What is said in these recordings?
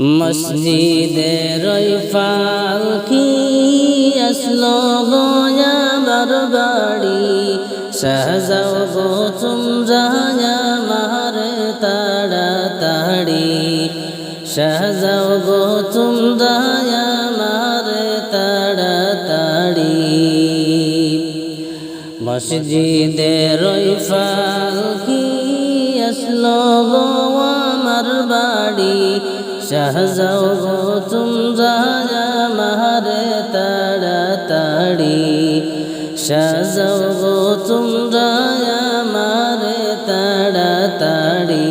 মসজিদের ফালকি আসলো গোয়াবার বাড়ি? সাজাও গো তোমরা আমার তাড়াতাড়ি। সাজাও গো তোমরা আমার তাড়াতাড়ি। মসজিদের ফালকি আসলো গো আমার বাড়ি? শাহজাও তোমরা আমার তাড়াতাড়ি সাজাও গো তোমরা আমার তাড়াতাড়ি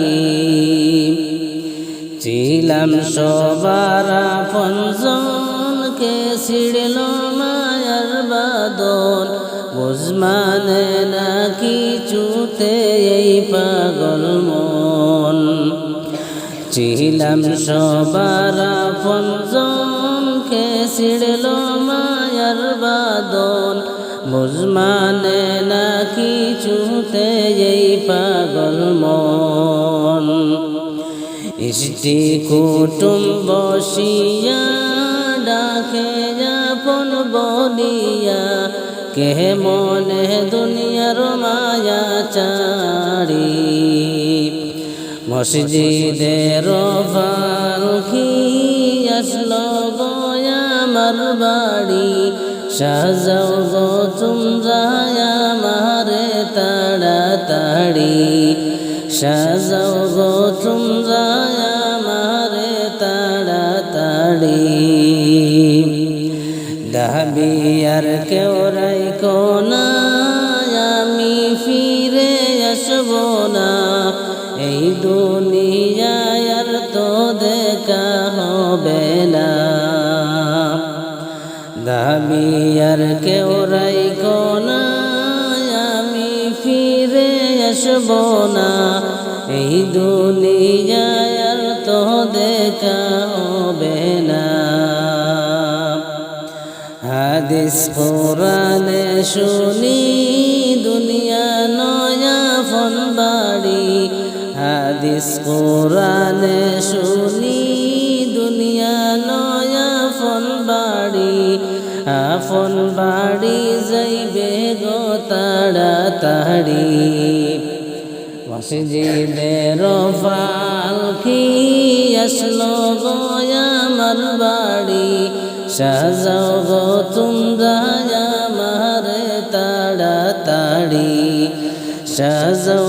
ছিলাম সবার পঞ্জনকে ছিড়ল মায়ার বাদন বুঝমানে না কিছুতে এই পাগল ছিলাম সবার পঞ্জনকে ছিড়ল মায়ার বাদন। বুঝমানে না কিছুতে এই পাগল মন। ইষ্টি কুটুম বসিয়া ডাকে যাপন বলিয়া, কে মনে দুনিয়ার মায়া চাড়ি মসজিদের ফালকি আসলো গয়ামার বাড়ি। সাজাও গো তোমরা আমার তাড়াতাড়ি। সাজাও গো তোমরা আমার তাড়াতাড়ি। দাবি আর কেউ রাইকো না। দাবি আর কেউ রাইকো না, আমি ফিরে আসব না। এই দুনিয়ায় আর তো দেখা হবে না। হাদিস কোরআনে শুনি, দুনিয়া নয়া ফন বাড়ি। হাদিস কোরআনে শুনি তাড়াতাড়ি মসজিদের ফালকি আসলো গয়ামার বাড়ি? সাজাও গো তোমরা আমার তাড়াতাড়ি। সাজাও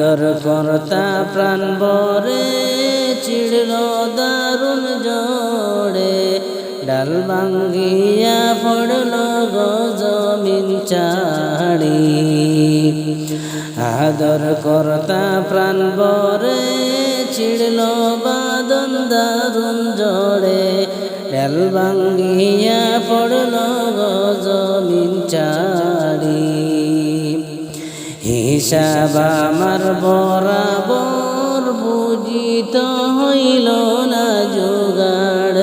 আদর কর্তা প্রাণ বরে চিড়ল দারুণ জোড়ে। ডাল ভাঙ্গিয়া পড়ল গো জমিন চাড়ি। আদর কর্তা প্রাণ বরে চিড়ল বাদন দারুণ জোড়ে। ডাল ভাঙ্গিয়া পড়ল গো জমিন চাড়ি। হিসাব আমার বরাবর বুঝিত হইল না জোগাড়।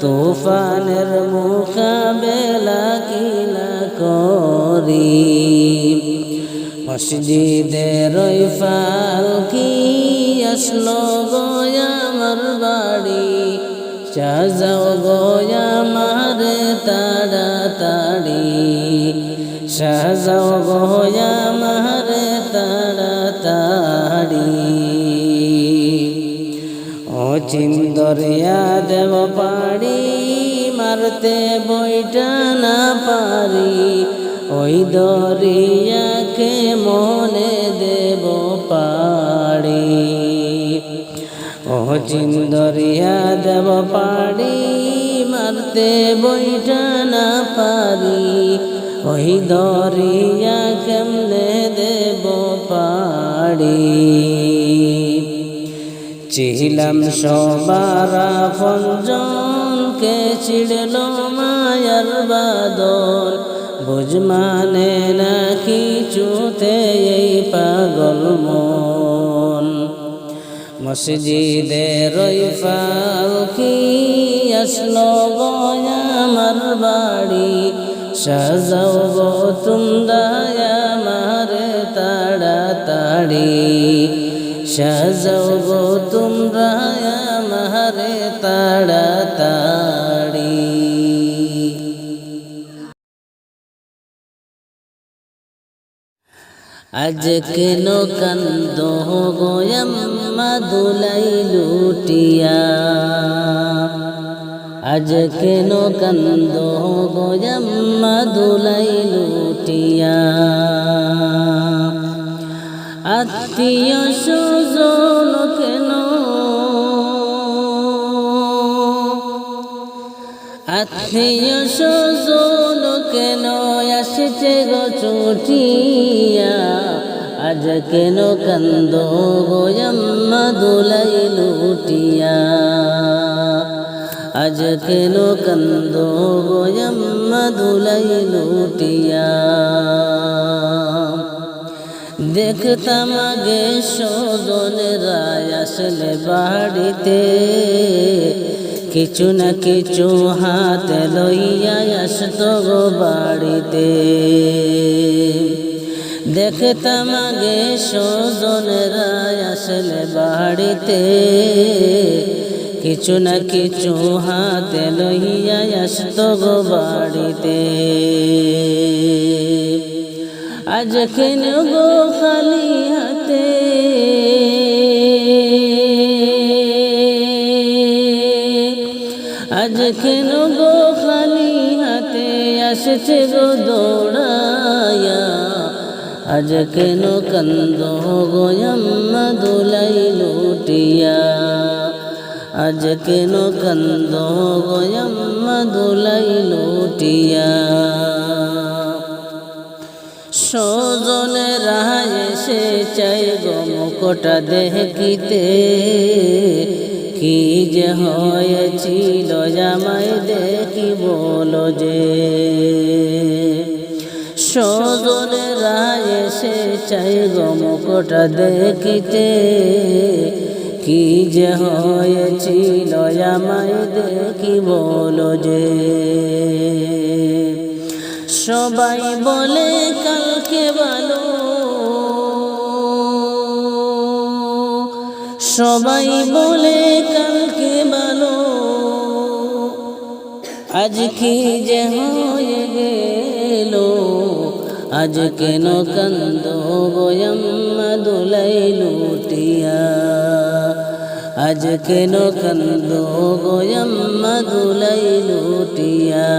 তুফানের মোকাবেলা কিলা করি। মসজিদের ওই ফালকি আসলো গয়ামার বাড়ি? সাজাও গয়ামার তাড়াতাড়ি। সাজাও গয়ামার তাড়াতাড়ি ও চিন্দরিয়া দেব পাড়ি, মারতে বইটা না পারি। ওই দরিয়াকে মনে দেব পাড়ি। ও চিন্দরিয়া দেব পাড়ি, মারতে বইটা না পারি। ওই দরিয়া কেমনে দেব পাড়ি? ছিলাম সবার পঞ্জনকে ছিড়ল মায়ার বাদল। বুঝ মানে না কিছুতে এই পাগল মন। মসজিদের ওই ফালকি আসলো আমার বাড়ি? সাজাও গো তোমরা আমার বাড়ি সাজাও গো তোমরা আমারে তাড়াতাড়ি। আজ কেন কান্দ গোয়াম্মা দুলাই লুটিয়া। আজ কেন কান্দ গোয়াম্মা দুলাই লুটিয়া। আত্মীয় সুজন কেন? আত্মীয় সুজন কেন আসছে গো চুটিয়া? আজ কেন কান্দ গোয়াম্মা দুলাই লুটিয়া? আজ কেন কান্দ গোয়াম্মা দুলাই লুটিয়া? দেখতাম আগে সজনেরা আসলে বাড়িতে। কিছু না কিছু হাতে লইয়া আসত গো বাড়িতে। দেখতাম আগে সজনেরা আসলে বাড়িতে। কিছু না কিছু হাতে লইয়া আসত গো বাড়িতে। আজ কেন গো খালি হাতে আজ কেন গো খালি হাতে আসছে গো দৌড়ায়া আজ কেন কান্দ গোয়াম্মা দুলাই লুটিয়া? আজ কেন কান্দ গোয়াম্মা দুলাই লুটিয়া? সজনেরা এসে চাই গো মুখটা দেখিতে। কি যে হয়েছিল জামাই দেখি বলো যে। সজনেরা এসে চাই গো মুখটা দেখিতে। কি যে হয়েছিল জামাই দেখি বলো যে। সবাই বলে কালকে ভালো। সবাই বলে কালকে ভালো। আজ কি যে হয়ে গেল, আজ কেন কান্দ গোয়াম্মা দুলাই লুটিয়া? আজ কেন কান্দ গোয়াম্মা দুলাই লুটিয়া?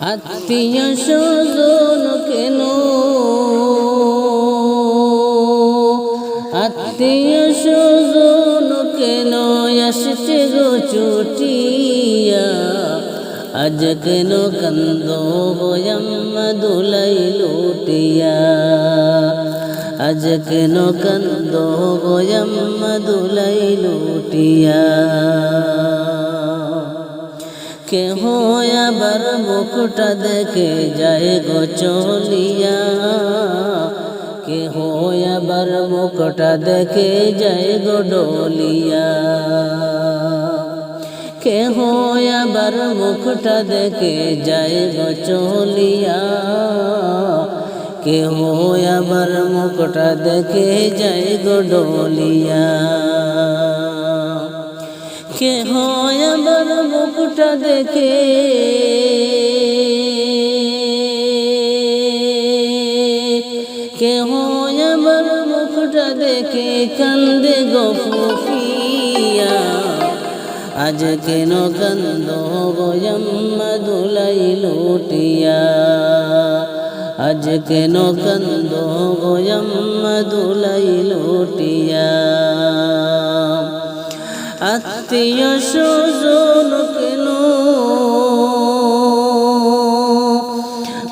আত্মীয় স্বজন কেন? আত্মীয় স্বজন কেন? আসছে গো চুটিয়া। আজ কেন কান্দ দুলাই লুটিয়া? আজ কেন কান্দ দুলাই লুটিয়া? কেহ আবার মুখটা দেখে যায় গো চলিয়া কেহ আবার মুখটা দেখে যায় গো ডলিয়া কেহ আবার মুখটা দেখে যায় গো চলিয়া কেহ আবার মুখটা দেখে যায় গো ডলিয়া কে হয় আমার মুখটা দেখে? কে হয় আমার মুখটা দেখে? কান্দে গফিয়া আজ কেন কান্দ গয়াম্মা দুলাই লুটিয়া? আজ কেন কান্দ গয়াম্মা দুলাই লুটিয়া? আত্মীয় স্বজন কেন?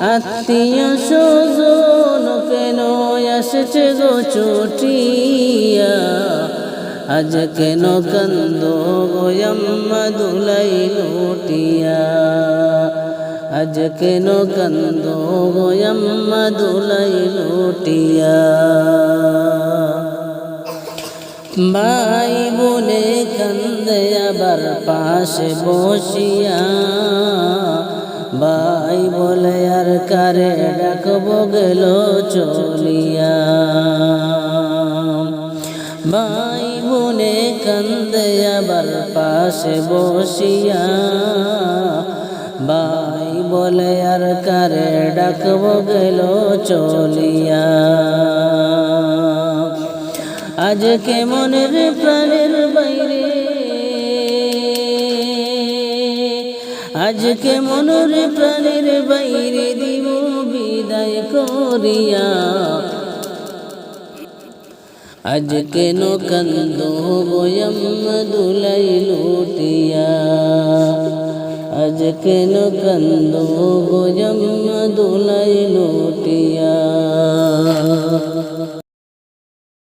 আত্মীয় স্বজন কেন? আসছে গো চটিয়া। আজ কেন কান্দ গোয়াম্মা লুটিয়া? আজ কেন কান্দ গোয়াম্মা লুটিয়া? বলে কান্দে আবার পাশে বসিয়া, ভাই বলে, আর কারে ডাকব গেল চলিয়া? ভাই বনে কান্দে আবার পাশে বসিয়া। ভাই বলে, আর কারে ডাকব গেল চলিয়া? আজকে মনের প্রাণের বাইরে আজকে মনের প্রাণের বাইরে দিব বিদায় করিয়া। আজকে নো কন্দ বয়ম দুলাই লুটিয়া। আজকে নো কন্দ বয়ম দুলাই লুটিয়া।